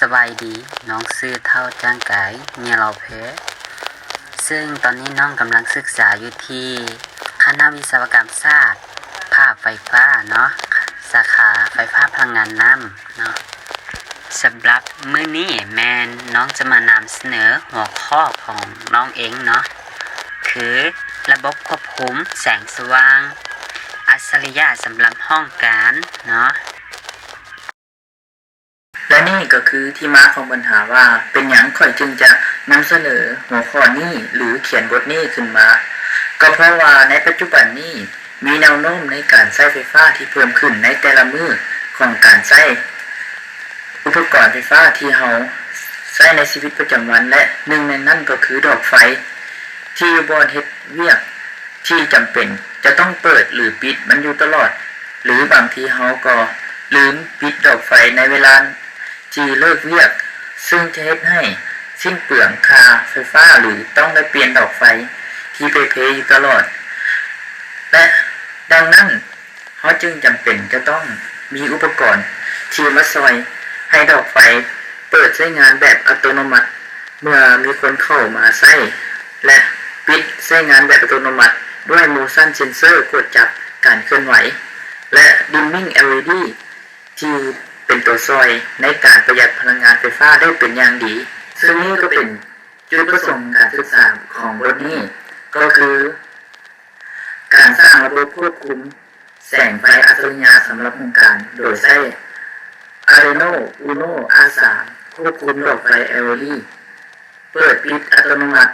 สบายดีน้องซื้อเท่าจ้างไกายเมียเราเพชซึ่งตอนนี้น้องกำลังศึกษาอยู่ที่คณะวิศวกรรมศาสตร์ ภาพไฟฟ้าเนาะสาขาไฟฟ้าพลังงานน้ำเนาะสำหรับมื้อนี้แมนน้องจะมานำเสนอหัวข้อของน้องเองเนาะคือระบบควบคุมแสงสว่าง อัจฉริยะสำหรับห้องการเนาะ นี่ก็คือที่มาของปัญหาว่า เป็นหยังข่อยจึงจะนำเสนอหัวข้อนี้หรือเขียนบทนี้ขึ้นมา ก็เพราะว่าในปัจจุบันนี้มีแนวโน้มในการใช้ไฟฟ้าที่เพิ่มขึ้นในแต่ละมือของการใช้อุปกรณ์ไฟฟ้าที่เราใช้ในชีวิตประจำวันและหนึ่งในนั้นก็คือดอกไฟ ที่บอนเฮ็ดเวียกที่จำเป็นจะต้องเปิดหรือปิดมันอยู่ตลอด หรือบางทีเราก็ลืมปิดดอกไฟในเวลา ที่เลิกเวียก ซึ่งจะเฮ็ดให้สิ้นเปลืองคาไฟฟ้าหรือต้องได้เปลี่ยนดอกไฟที่ไปเพอยู่ตลอด และดังนั้นเขาจึงจำเป็นจะต้องมีอุปกรณ์ที่มาซอยให้ดอกไฟเปิดใช้งานแบบอัตโนมัติ เมื่อมีคนเข้ามาใช้และปิดใช้งานแบบอัตโนมัติ ด้วย motion sensor กดจับการเคลื่อนไหว และ dimming LED ที่ เป็นตัวซอยในการประหยัดพลังงานไฟฟ้าได้เป็นอย่างดี ซึ่งนี่ก็เป็นจุดประสงค์การศึกษาของบทนี้ ก็คือ การสร้างระบบควบคุม แสงไฟอัจฉริยะสำหรับโครงการ โดยใช้ Arduino Uno R3 ควบคุมดอกไฟ LED เปิดปิดอัตโนมัติ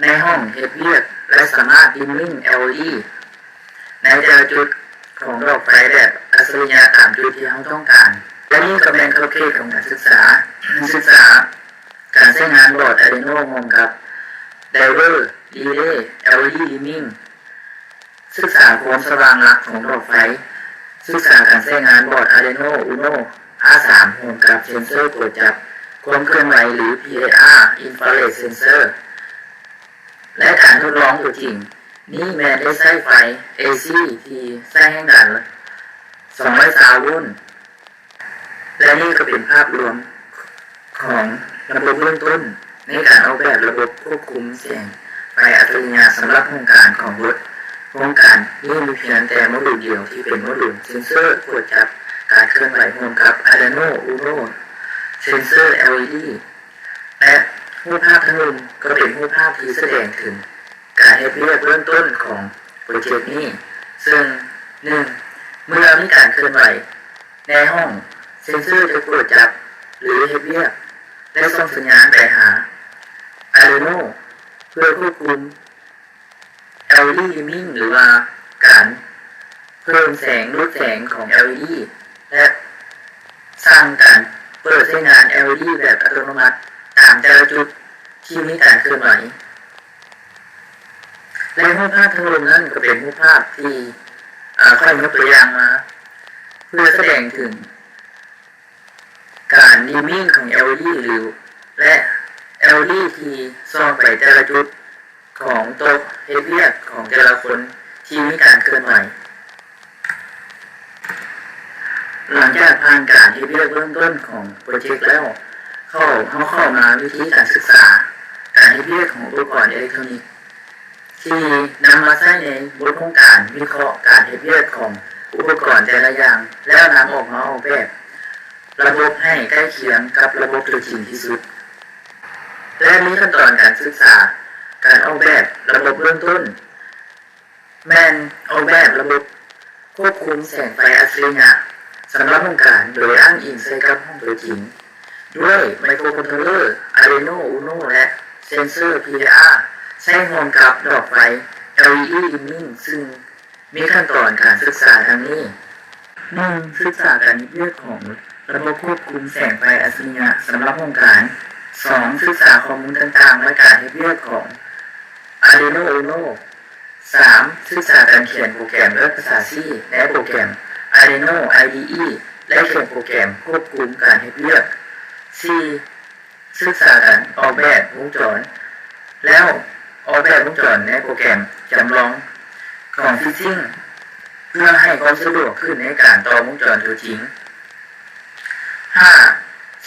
ในห้องเฮ็ดเวียกและสามารถ dimming LED ในแต่ละจุดของดอกไฟแบบอัจฉริยะตามจุดที่เราต้องการ และนี่ก็เป็นขอบเขตของการศึกษาศึกษา การใช้งานบอร์ด Arduino รวมกับ Driver Relay LED Dimming ศึกษาความสว่างหลักของดอกไฟ ศึกษาการใช้งานบอร์ด Arduino Uno R3 รวมกับเซนเซอร์ตรวจจับความเคลื่อนไหวหรือ PIR Infrared Sensor และการทดลองตัวจริง นี่แม่ได้ใช้ไฟ AC ที่ใช้ให้กัน200โวลต์ และนี่ก็เป็นภาพรวมของระบบเบื้องต้น ในการออกแบบระบบควบคุมเสียงไฟอัจฉริยะสำหรับโครงการของรถโครงการนี้มีเพียงแต่โมดูลเดียวที่เป็นโมดูลเซนเซอร์ตรวจจับการเคลื่อนไหวรวมกับ Arduino Uno เซนเซอร์ LED และรูปภาพทั้งหมดก็เป็นรูปภาพที่แสดงถึง การเฮ็ดเรียกเริ่มต้นของโปรเจกต์นี้ ซึ่งหนึ่งเมื่อมีการเคลื่อนไหวในห้อง เซนเซอร์จะตรวจจับหรือเฮดเรียกและส่งสัญญาณไปหา Arduino เพื่อควบคุม LED dimming หรือว่าการเพิ่มแสงลดแสงของ LED และสร้างการเปิดใช้งาน LED แบบอัตโนมัติตามแต่ละจุดที่มีการเคลื่อนไหวและรูปภาพทั้งรวมนั้นก็เป็นรูปภาพที่ค่อยยกตัวอย่างมา เพื่อแสดงถึง การดีมิ่งของ LED หรือและ LED ที่ซ่อนไปแต่ละจุดของโต๊ะเฮดเวียกของแต่ละคนที่มีการเคลื่อนไหวหลังจากผ่านการเฮดเวียกเบื้องต้นของโปรเจกต์แล้ว เข้าเขาเข้ามาวิธีการศึกษา การเฮดเวียกของอุปกรณ์อิเล็กทรอนิกส์ที่นำมาใช้ในบทโครงการวิเคราะห์การเฮดเวียกของอุปกรณ์แต่ละอย่าง แล้วนำออกมาออกแบบ ระบบให้ใกล้เคียงกับระบบตัวจริงที่สุด และมีขั้นตอนการศึกษา การออกแบบระบบเบื้องต้น แม่นออกแบบระบบควบคุมแสงไฟอัจฉริยะสำหรับโครงการโดยอ้างอิงใส่กับห้องตัวจริง ด้วยไมโครคอนโทรลเลอร์ Arduino Uno และเซนเซอร์ PIR ใช้รวมกับดอกไฟ LED dimming ซึ่งมีขั้นตอนการศึกษาทางนี้นึ่งศึกษาการเลือกของ ระบบควบคุมแสงไฟอัจฉริยะสำหรับโครงการสองศึกษาข้อมูลต่างๆและการเลือกของ Arduino Uno สามศึกษาการเขียนโปรแกรมและภาษา C และโปรแกรม Arduino IDE และเขียนโปรแกรมควบคุมการเลือกสี่ศึกษาการออกแบบวงจร แล้วออกแบบวงจรในโปรแกรมจำลองของฟิซซิ่งเพื่อให้ความสะดวกขึ้นในการต่อวงจรตัวจริง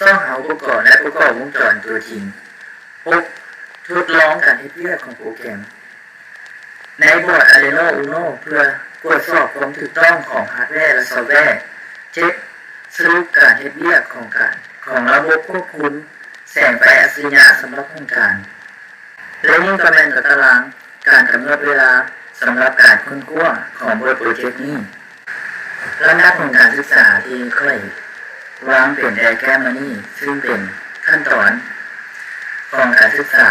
5. ศซ่องหาอุปกรณ์และประกอบวงจรตัวจริง 6. ทดลองการเฮ็ดเรียกของโปรแกรม ในบอร์ด Arduino Uno เพื่อตรวจสอบความถูกต้องของฮาร์ดแวร์และซอฟต์แวร์ 7. สรุปการเฮ็ดเรียกของการของระบบควบคุมแสงไฟอัจฉริยะสำหรับโครงการ และนี่ก็เป็นกับตารางการกำหนดเวลาสำหรับการค้นคว้าของบทโปรเจกต์นี้แลำดับของการศึกษาที่ค่อย วางเป็นไดแกมมานี่ซึ่งเป็นขั้นตอนของการศึกษา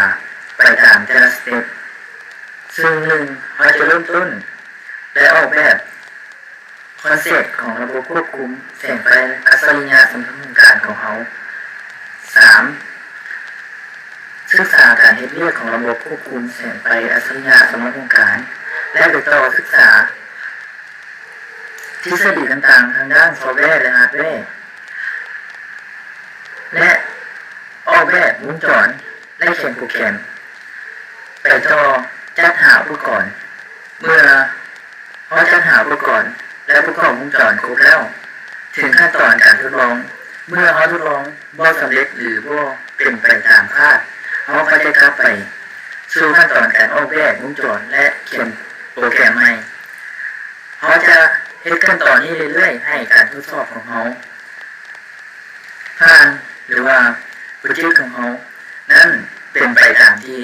ไปตามแต่ละสเต็ปซึ่งหนึ่งเราจะเริ่มต้น และออกแบบคอนเซ็ปต์ของระบบควบคุมแสงไฟอัจฉริยะสำหรับการของเขาสามศึกษาการเฮ็ดเรียกของระบบควบคุมแสงไฟอัจฉริยะสำหรับการ และไปต่อศึกษาทฤษฎีต่างๆ ทางด้านซอฟต์แวร์และฮาร์ดแวร์ และออกแบบวงจรและเขียนโปรแกรมไปต่อจัดหาอุปกรณ์ เมื่อเขาจัดหาอุปกรณ์ และประกอบวงจรครบแล้ว ถึงขั้นตอนการทดลอง เมื่อเขาทดลองบ่สำเร็จหรือบ่เป็นไปตามคาดเขาก็จะกลับไป สู่ขั้นตอนการออกแบบวงจรและเขียนโปรแกรมใหม่เขาจะเฮ็ดขั้นตอนนี้เรื่อยๆ ให้การทดสอบของเขาผ่าน หรือว่าโปรเจกต์ของเขานั้นเป็นไปตามที่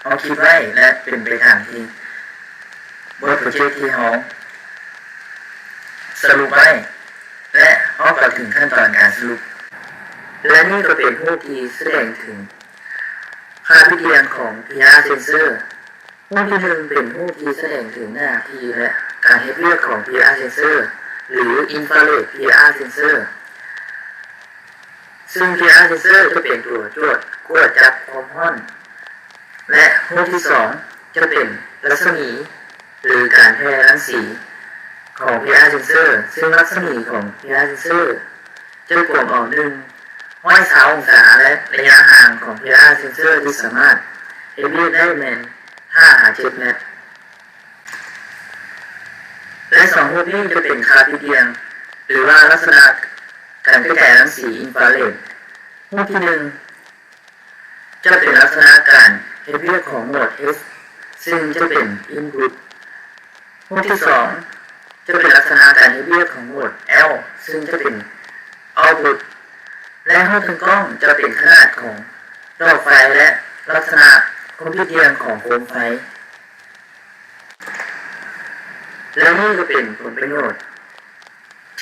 เขาคิดไว้และเป็นไปตามที่บทโปรเจกต์ที่เขาสรุปไว้และเขาก็ถึงขั้นตอนการสรุป และนี่ก็เป็นผู้ที่แสดงถึงค่าพิเรียงของ PR sensor ผู้ที่หนึ่งเป็นผู้ที่แสดงถึงหน้าที่และการเฮ็ดเรียกของ PR sensor หรือ infrared PR sensor ซึ่ง PR sensor จะเป็นตัวตรวจกวดจับความร้อน และผู้ที่สองจะเป็นรัศมี หรือการแพร่รังสีของ PR sensor ซึ่งรัศมีของ PR sensor จะกลมออกหนึ่งห้อยสาองศาและระยะห่างของ PR sensor ที่สามารถเอเรียได้เป็น5หา7เมตรและสองพวกนี้จะเป็นคาพิเดียง หรือว่าลักษณะ การกระจายรังสีอินฟราเรดพวกที่หนึ่งจะเป็นลักษณะการเฮเรียกของโหมด S ซึ่งจะเป็น input พวกที่สองจะเป็นลักษณะการเฮเรียกของโหมด L ซึ่งจะเป็น output และห้องทางกล้องจะเป็นขนาดของดอกไฟและลักษณะคอมพิวเตียงของโคมไฟ และนี่ก็เป็นผลประโยชน์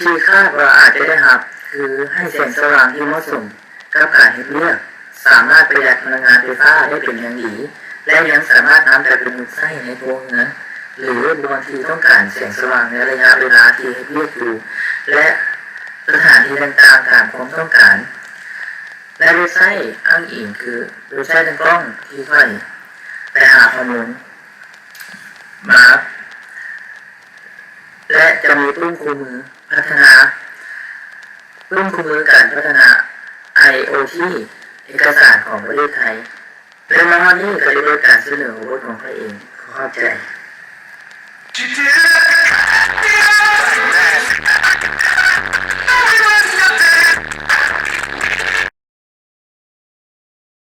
ที่คาดว่าอาจจะได้รับ คือให้แสงสว่างที่เหมาะสมกับการเฮ็ดเลือกสามารถประหยัดพลังงานไฟฟ้าได้เป็นอย่างดี และยังสามารถนำไปเป็นมุกไส้ในโรงเงินหรือบางทีต้องการแสงสว่างในระยะเวลาที่เฮดเลือกอยู่ และสถานที่ต่างๆตามความต้องการ และเว็บไซต์อ้างอิงคือเว็บไซต์ทางกล้องที่ค่อยไปหาข้อมูลมาและจะมีรุ่นคู่มือ พัฒนารุ่นคู่มือการพัฒนา IoT เอกสารของประเทศไทยและมาวันนี้ก็ได้โดยการเสนอของรถของพระเองขอเข้าใจ